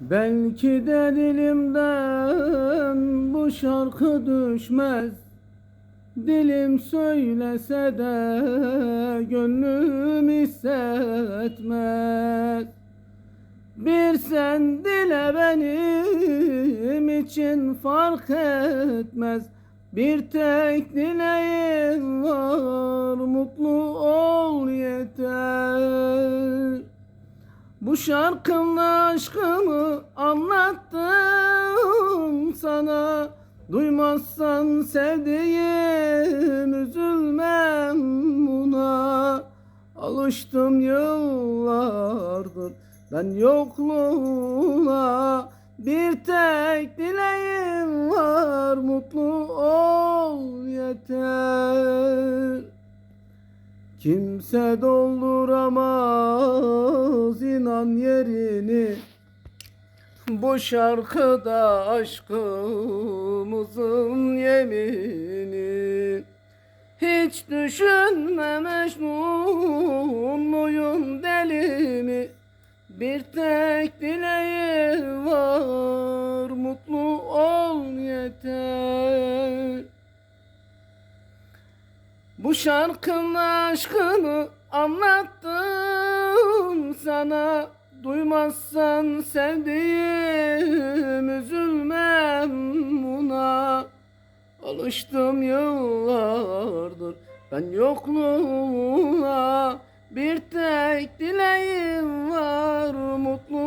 Belki de dilimden bu şarkı düşmez. Dilim söylese de gönlüm hissetmez. Bir sen dile benim için fark etmez. Bir tek dileğim var mutlu bu şarkımla aşkımı anlattım sana. Duymazsan sevdiğim üzülmem buna. Alıştım yıllardır ben yokluğuna. Bir tek dileğim var mutlu ol yeter. Kimse dolduramaz inan yerini Bu şarkıda aşkımızın yemini Hiç düşünme Mecnun muyum deli mi? Bir tek dileğim var mutlu ol yeter. Bu şarkının aşkını sana Duymazsan sevdiğim üzülmem buna. Alıştım yıllardır ben yokluğuna Bir tek dileğim var mutlu